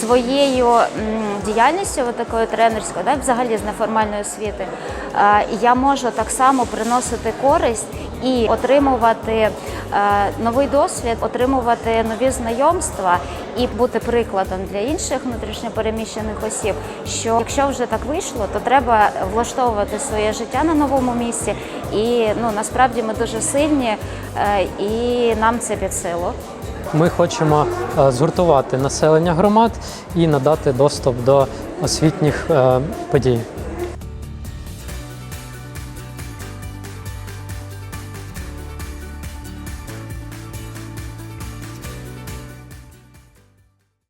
своєю діяльністю такою тренерською, да, взагалі з неформальної освіти, я можу так само приносити користь і отримувати е, новий досвід, отримувати нові знайомства і бути прикладом для інших внутрішньопереміщених осіб. Що якщо вже так вийшло, то треба влаштовувати своє життя на новому місці. І ну насправді ми дуже сильні, е, і нам це під силу. Ми хочемо е, згуртувати населення громад і надати доступ до освітніх е, подій.